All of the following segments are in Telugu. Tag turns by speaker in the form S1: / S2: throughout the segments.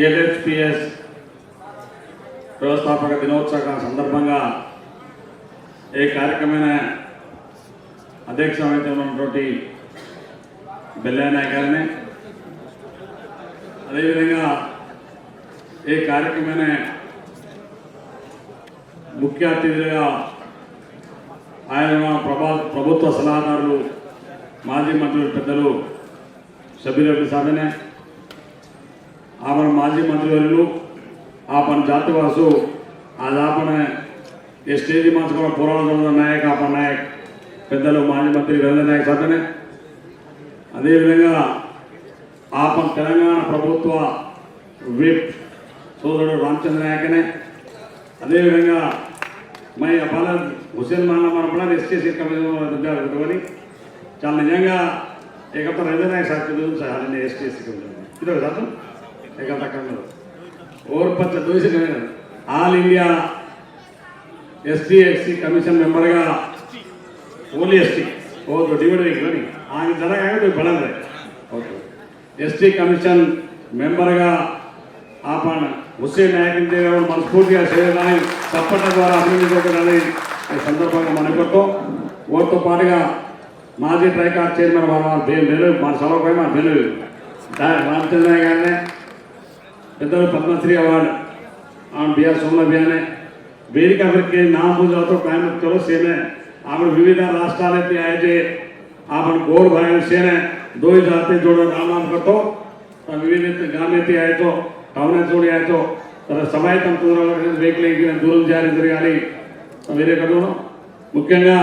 S1: ఎల్హెచ్పిఎస్ వ్యవస్థాపక దినోత్సవ సందర్భంగా ఈ కార్యక్రమైన అధ్యక్ష ఉన్నటువంటి బెల్లయ్య గారిని అదేవిధంగా ఈ కార్యక్రమైన ముఖ్య అతిథిగా ఆయన ప్రభా ప్రభుత్వ సలహాదారులు మాజీ మంత్రులు పెద్దలు సభ్యులు సాధనే ఆపన మాజీ మంత్రివర్యులు ఆపన జాతివాసు అది ఆపణ మంచుకున్న పురాణ నాయక్ ఆపణ నాయక్ పెద్దలు మాజీ మంత్రి రవీంద్ర నాయక్ సతనే అదేవిధంగా ఆపన్ తెలంగాణ ప్రభుత్వ విప్ సోదరుడు రామచంద్ర నాయకనే. అదేవిధంగా మై అపాల హుసేన్ మాన్న మన కూడా ఎస్టీసీ కమిషన్ పెట్టుకొని చాలా నిజంగా ఇకపోతే రవీంద్ర నాయక్ సార్ చదువు సార్ ఎస్టీసీ కమిషన్ ఇది సార్. ఏకత ఓర్పట్ల చూసి నేను all India ST SC commission మెంబర్గా ఓన్లీ ఎస్టీ. ఓ డివైడ్ కానీ జరగాక జరగాలి బలంగా ఓకే. ఎస్టీ కమిషన్ మెంబర్గా ఆపాన. హుస్సేన్ నాయకుని దేవ మనస్ఫూర్తిగా చేయాలని చప్పట్ల ద్వారా అభినందించాలని ఈ సందర్భంగా మనకొట్టు ఓటుతో పాటుగా మాజీ ట్రైకార్ చైర్మన్ మన బెల్లు మన సభపై మన బెల్లు రామచంద్ర గారిని इधर पद्मश्री अवार्ड आम बिया सोमला बिया ने वेरी कवर के नाम हो जाओ तो प्राइम करो सेम है आप विविध राष्ट्र आए आए थे आप गोल भाई सेम है दो ही जाते जोड़ो नाम नाम कर तो विविध गाने थे आए तो टाउन है जोड़े आए तो तर समय तम तुम लोग देख लें कि दूर जा रहे थे यानी मेरे कर मुख्य ना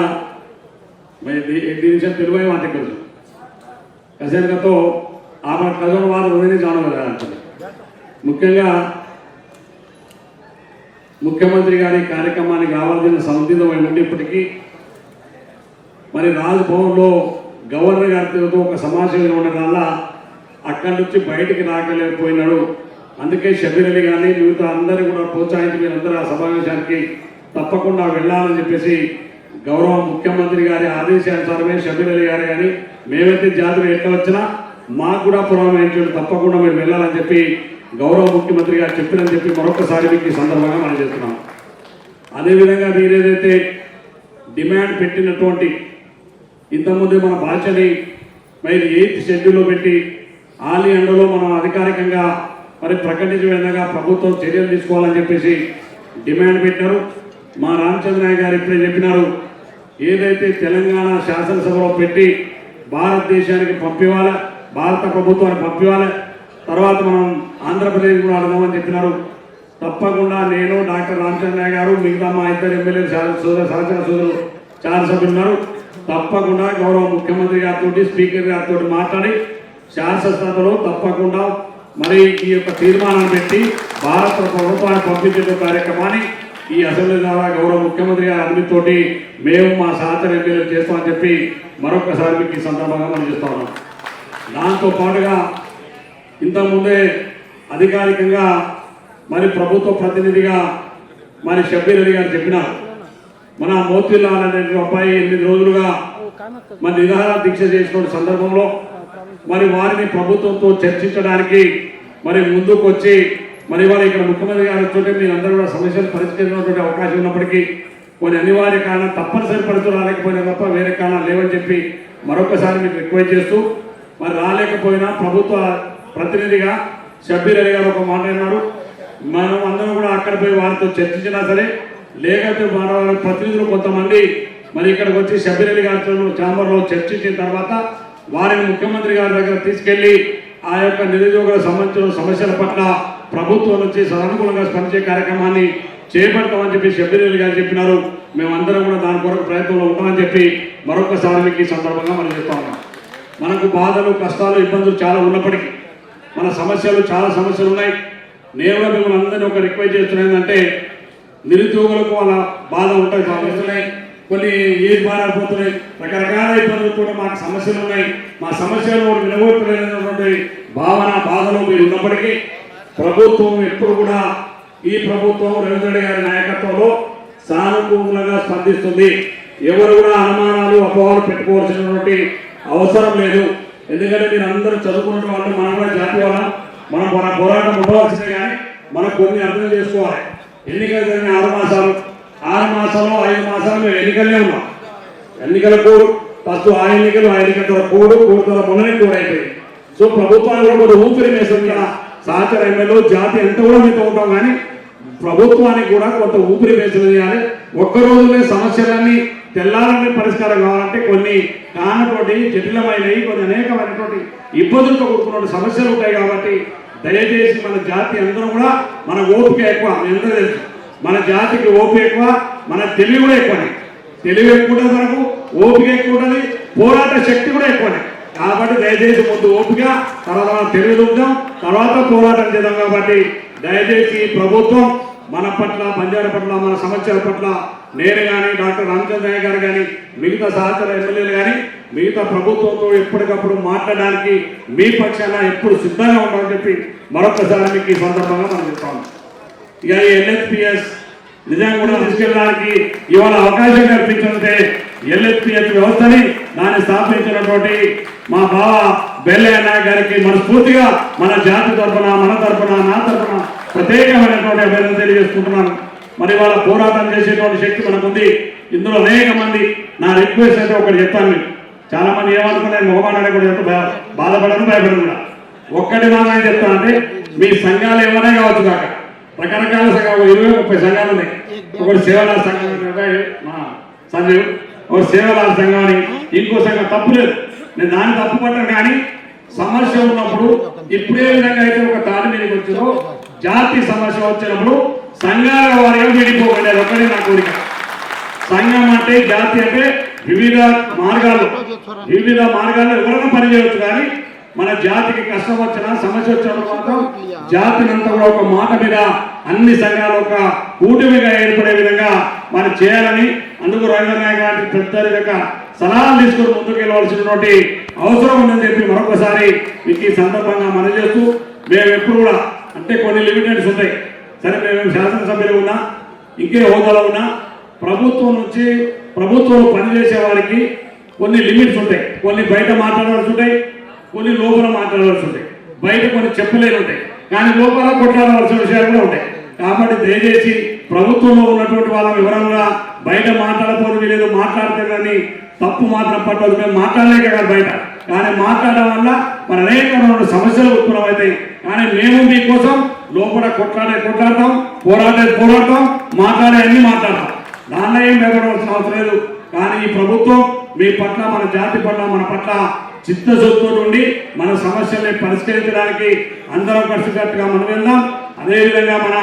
S1: मैं एक दिन से तिरुवाई वाटे कर ऐसे कर तो आप कज़न वाले उन्हें जानो बजाना चाहिए ముఖ్యంగా ముఖ్యమంత్రి గారి కార్యక్రమానికి రావాల్సిన సందిగ్ధమై ఉండేప్పటికీ మరి రాజ్భవన్లో గవర్నర్ గారితో ఒక సమాచారం ఉండడం వల్ల అక్కడి నుంచి బయటికి రాగలేకపోయినాడు. అందుకే షబీర్ అలీ కానీ మిగతా అందరూ కూడా ప్రోత్సహించి మీరందరూ ఆ సమావేశానికి తప్పకుండా వెళ్ళాలని చెప్పేసి గౌరవ ముఖ్యమంత్రి గారి ఆదేశానుసారమే షబీర్ అలీ గారు కానీ మేమైతే జాతర ఎట్లా వచ్చినా మాకు కూడా పురాణించండి తప్పకుండా మీరు వెళ్ళాలని చెప్పి గౌరవ ముఖ్యమంత్రి గారు చెప్పినని చెప్పి మరొకసారి మీకు ఈ సందర్భంగా మనం చేస్తున్నాం. అదేవిధంగా మీరు ఏదైతే డిమాండ్ పెట్టినటువంటి ఇంతకుముందు మన భాషని మరి ఎయిత్ షెడ్యూల్లో పెట్టి ఆలి ఎండలో మనం అధికారికంగా మరి ప్రకటించిన విధంగా ప్రభుత్వం చర్యలు తీసుకోవాలని చెప్పేసి డిమాండ్ పెట్టారు. మా రామచంద్రయ్య గారు ఇప్పుడే చెప్పినారు ఏదైతే తెలంగాణ శాసనసభలో పెట్టి భారతదేశానికి పంపివ్వాలి భారత ప్రభుత్వానికి పంపివ్వాలి తర్వాత మనం ఆంధ్రప్రదేశ్ కూడా అడదామని చెప్పినారు. తప్పకుండా నేను డాక్టర్ రామచంద్రయ్య గారు మిగతా మా ఇద్దరు ఎమ్మెల్యే సోదరు సహచర సోదరు చాలా సభ్యులు ఉన్నారు. తప్పకుండా గౌరవ ముఖ్యమంత్రి గారితో స్పీకర్ గారితో మాట్లాడి శాసనసభలో తప్పకుండా మరి ఈ యొక్క తీర్మానాన్ని పెట్టి భారత ప్రభుత్వాన్ని పంపించే కార్యక్రమాన్ని ఈ అసెంబ్లీ ద్వారా గౌరవ ముఖ్యమంత్రి గారి అనుమతితోటి మేము మా సహచర ఎమ్మెల్యేలు చేస్తామని చెప్పి మరొకసారి మీకు ఈ సందర్భంగా మనం చేస్తా ఉన్నాం. దాంతో పాటుగా ఇంతకుముందే అధికారికంగా మరి ప్రభుత్వ ప్రతినిధిగా మరి షబ్బీర్ అలీ గారు చెప్పినారు మన మోతిలాల్ అనే అబ్బాయి ఎనిమిది రోజులుగా మరి నిరాహార దీక్ష చేసిన సందర్భంలో మరి వారిని ప్రభుత్వంతో చర్చించడానికి మరి ముందుకు వచ్చి మరి వారు ఇక్కడ ముఖ్యమంత్రి గారు వచ్చి మీరు అందరూ కూడా సమస్యలు పరిష్కరించినటువంటి అవకాశం ఉన్నప్పటికీ కొన్ని అనివార్య కారణం తప్పనిసరి పరిస్థితులు రాలేకపోయినా తప్ప వేరే కారణాలు లేవని చెప్పి మరొకసారి మీకు రిక్వెస్ట్ చేస్తూ మరి రాలేకపోయినా ప్రభుత్వ ప్రతినిధిగా షబ్బీర్ అలీ గారు ఒక మాట అన్నారు మనం అందరం కూడా అక్కడ పోయి వారితో చర్చించినా సరే లేకపోతే మన ప్రతినిధులు కొంతమంది మరి ఇక్కడికి వచ్చి షబ్బీర్ అలీ గారితో చాంబర్లో చర్చించిన తర్వాత వారిని ముఖ్యమంత్రి గారి దగ్గర తీసుకెళ్ళి ఆ యొక్క నిరుద్యోగులకు సంబంధించిన సమస్యల పట్ల ప్రభుత్వం నుంచి సానుకూలంగా స్పందించే కార్యక్రమాన్ని చేపడతామని చెప్పి షబ్బీర్ గారు చెప్పినారు. మేమందరం కూడా దాని కొరకు ప్రయత్నంలో ఉంటామని చెప్పి మరొకసారి మీకు ఈ సందర్భంగా మనం చెప్తా ఉన్నాం. మనకు బాధలు కష్టాలు ఇబ్బందులు చాలా ఉన్నప్పటికీ మన సమస్యలు చాలా సమస్యలు ఉన్నాయి. నేను మిమ్మల్ని అందరినీ ఒక రిక్వెస్ట్ చేస్తున్నా ఏంటంటే నిరుద్యోగులకు వాళ్ళ బాధ ఉంటాయి సమస్యలున్నాయి కొన్ని ఏది బాధపడుతున్నాయి రకరకాల ఇబ్బందులు కూడా మాకు సమస్యలు ఉన్నాయి. మా సమస్యలు వినగొట్టలేనటువంటి భావన బాధలు మీరు ఉన్నప్పటికీ ప్రభుత్వం ఎప్పుడు కూడా ఈ ప్రభుత్వం రేవంత్ గారి నాయకత్వంలో సానుకూలంగా స్పందిస్తుంది. ఎవరు కూడా అనుమానాలు అపోహలు పెట్టుకోవాల్సినటువంటి అవసరం లేదు. ఎందుకంటే మీరు అందరూ చదువుకున్న వాళ్ళు మనం కూడా జాతి వాళ్ళం. మనం మన పోరాటం ఉండవలసిందే కానీ మనం కొన్ని అర్థం చేసుకోవాలి. ఎన్నికలు జరిగిన ఆరు మాసాలు. ఆరు మాసాలు ఐదు మాసాలు మేము ఎన్నికలే ఉన్నాం. ఎన్నికల కోడ్ ఫస్ట్ ఆ ఎన్నికలు ఆ ఎన్నికల కోడ్ కోడ్ మొన్ననే కోడ్ అయిపోయింది. సో ప్రభుత్వాన్ని కూడా కొంచెం ఊపిరి వేస్తుంది సహచర ఎమ్మెల్యే జాతి ఎంత కూడా మీతో ఉంటాం కానీ ప్రభుత్వానికి కూడా కొంత ఊపిరి వేసిన చేయాలి. ఒక్క రోజులే సమస్యలన్నీ తెల్లారని పరిష్కారం కావాలంటే కొన్ని కానతోటి జటిలమైనవి కొన్ని అనేకమైనటువంటి ఇబ్బందులతో కూడుకున్న సమస్యలు ఉంటాయి కాబట్టి దయచేసి మన జాతి అందరూ కూడా మన ఓపిక ఎక్కువ మీ అందరూ తెలుసు. మన జాతికి ఓపిక ఎక్కువ మన తెలివి కూడా ఎక్కువనే. తెలివి ఎక్కువ ఉంటుంది మనకు ఓపిక ఎక్కువ ఉంటుంది పోరాట శక్తి కూడా ఎక్కువనే. కాబట్టి దయచేసి ముందు ఓపిక తర్వాత మనం తెలివి చూద్దాం తర్వాత పోరాటం చేద్దాం కాబట్టి దయచేసి ప్రభుత్వం మన పట్ల బంజార పట్ల మన సమస్యల పట్ల నేను కానీ డాక్టర్ రామచంద్రయ్య గారు కానీ మిగతా సహచర ఎమ్మెల్యేలు కానీ మిగతా ప్రభుత్వంతో ఎప్పటికప్పుడు మాట్లాడడానికి మీ పక్షాన ఎప్పుడు సిద్ధంగా ఉండాలని చెప్పి మరొకసారి మీకు ఈ సందర్భంగా మనం చెప్తాము ఇక ఈ ఎన్హెచ్పిఎస్ నిజంగా కూడా తీసుకెళ్ళడానికి ఇవాళ అవకాశం కల్పించుంటే ఎల్ఎస్పిఎస్ వ్యవస్థని దాన్ని స్థాపించినటువంటి మా బావ బెల్లయ్య నాయక్ గారికి మనస్ఫూర్తిగా మన జాతి తరఫున మన తరఫున నా తరఫున ప్రత్యేకమైనటువంటి అభినందన తెలియజేసుకుంటున్నాను. మరి వాళ్ళ పోరాటం చేసేటువంటి శక్తి మనకుంది. ఇందులో అనేక మంది నా రిక్వెస్ట్ అయితే ఒకటి చెప్తాను. మీకు చాలా మంది ఏమనుకున్నారు మొహమాటాన్ని కూడా ఎంత బాధపడను భయపడను కూడా. ఒక్కటి మాత్రం చెప్తా అంటే మీ సంఘాలు ఏమైనా కావచ్చు కాక రకరకాల సంఘాలు ఇరవై ముప్పై సంఘాలు ఉన్నాయి. ఒకటి సేవల సంఘం సంజయ్ ఒక సేవల సంఘం అని. ఇంకో సంఘం తప్పు లేదు. నేను దాన్ని తప్పు కానీ సమస్య ఉన్నప్పుడు ఇప్పుడే విధంగా అయితే ఒక తాటి మీదకి వచ్చిందో జాతి సమస్య వచ్చినప్పుడు సంఘాల వారిగా విడిపోకండి అది ఒక్కడే నా కోరిక. సంఘం అంటే జాతి అంటే వివిధ మార్గాలు. వివిధ మార్గాల్లో ఎవరైనా పనిచేయవచ్చు కానీ మన జాతికి కష్టం వచ్చినా సమస్య వచ్చినా మాత్రం జాతిని అంతా కూడా ఒక మాట మీద అన్ని సంఘాలు ఒక కూటమిగా ఏర్పడే విధంగా మనం చేయాలని అందుకు రంగనాయక గారి పెద్ద యొక్క సలహాలు తీసుకుని ముందుకెళ్ళవలసినటువంటి అవసరం ఉందని చెప్పి మరొకసారి మీకు ఈ సందర్భంగా మనం చేస్తూ మేము ఎప్పుడు కూడా అంటే కొన్ని లిమిటెడ్స్ ఉంటాయి. సరే మేము శాసనసభ్యులు ఉన్నా ఇంకే హోదాలో ఉన్నా ప్రభుత్వం నుంచి ప్రభుత్వంలో పనిచేసే వారికి కొన్ని లిమిట్స్ ఉంటాయి. కొన్ని బయట మాట్లాడవలసి ఉంటాయి కొన్ని లోపల మాట్లాడవలసి ఉంటాయి. బయట కొన్ని చెప్పలేని ఉంటాయి. కానీ లోపల కొట్లాడవలసిన విషయాలు కూడా ఉంటాయి. కాబట్టి దయచేసి ప్రభుత్వంలో ఉన్నటువంటి వాళ్ళ వివరంగా బయట మాట్లాడకపోతే లేదు మాట్లాడితే కానీ తప్పు మాత్రం పట్టదు. మేము మాట్లాడలేక బయట. కానీ మాట్లాడడం వల్ల మన అనేకమైన సమస్యలు ఉత్పన్నమవుతాయి కానీ మేము మీకోసం లోపల కొట్లాడే కొట్లాడతాం పోరాడే పోరాడతాం మాట్లాడే అన్ని మాట్లాడతాం. దానిలో ఏం భయపడవలసిన అవసరం లేదు. కానీ ఈ ప్రభుత్వం మీ పట్ల మన జాతి పట్ల మన పట్ల చిత్తశుద్ధితో ఉండి మన సమస్యల్ని పరిష్కరించడానికి అందరం కలిసికట్టుగా మనం వెళ్దాం. అదేవిధంగా మన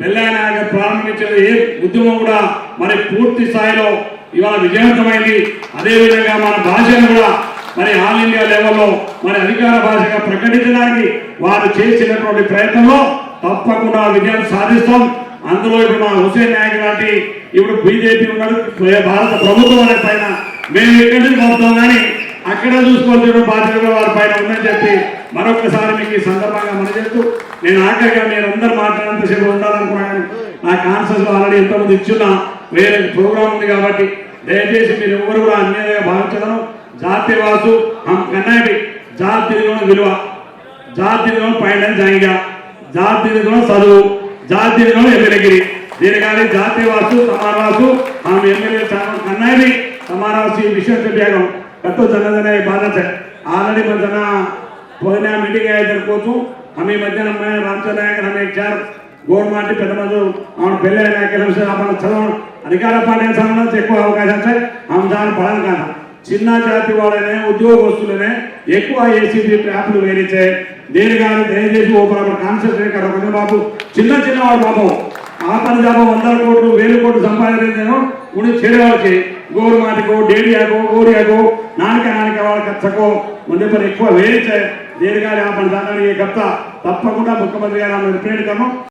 S1: బెల్లయ్య నాయక ప్రారంభించిన ఏ ఉద్యమం కూడా మరి పూర్తి స్థాయిలో ఇవాళ విజయవంతమైంది. అదేవిధంగా మన భాషను కూడా మరి ఆల్ ఇండియా లెవెల్లో మరి అధికార భాషగా ప్రకటించడానికి వారు చేసినటువంటి ప్రయత్నంలో తప్పకుండా విజయం సాధిస్తాం. అందులో ఇప్పుడు మా హుసేన్ నాయక్ లాంటి ఇప్పుడు బీజేపీ ఉన్నాడు భారత ప్రభుత్వం అనే పైన మేము ఎక్కడి నుంచి పంపుతాం కానీ అక్కడ చూసుకోవాల్సిన బాధ్యత వారి పైన ఉందని చెప్పి మరొకసారి మీకు ఈ సందర్భంగా మనం చేస్తూ నేను ఆఖరిగా మీరు అందరు మాట్లాడేంతసేపు ఉండాలనుకున్నాను. నా కాన్సెస్ ఆల్రెడీ ఎంతమంది ఇచ్చున్నా వేరే ప్రోగ్రామ్ ఉంది కాబట్టి దయచేసి మీరు ఎవరు కూడా అన్యాయంగా భావించడం జాతి రాజు హం కన్నాడి జాతి విలువ. జాతి పైన జాయిగా. జాతి చదువు. జాతి ఎమ్మెల్యేగిరి. దీని కానీ జాతి వాసు సమారాసు ఆమె ఎమ్మెల్యే కన్నాయి సమానవాసు ఈ విషయం చెప్పాను. ఎంతో జనదనే బాధ్యత ఆల్రెడీ మన జన పోయిన మీటింగ్ అయ్యేదనుకోవచ్చు. ఆమె మధ్యాహ్నం రామచంద్రనాయక్ ఆమె ఇచ్చారు. గోడమాటి పెద్ద మధు. ఆమె పెళ్ళి నాయకుల చదవడం అధికార పార్టీ చదవడం ఎక్కువ అవకాశం సార్ ఆమె దాని పడాలి కాదు. చిన్న జాతి వాళ్ళనే ఉద్యోగస్తులనే ఎక్కువ ఏసీబీ ట్యాప్లు వేరించే దేని కానీ దయచేసి ఓ ఓపెన్ కాన్సన్ట్రేట్ కదా కొంచెం బాబు చిన్న చిన్న వాడు పాపం. ఆ పని జాబం వందల కోట్లు వేలు కోట్లు సంపాదించాను ఉడి చేరేవాళ్ళకి. గోరుమాటికో డేడియాకో గోరియాకో నానిక నానిక వాళ్ళ ఖర్చకో ముందే పని ఎక్కువ వేయించే దేని కానీ ఆ పని దాకా చెప్తా తప్పకుండా ముఖ్యమంత్రి గారు ఆమె రిప్రజెంట్ కను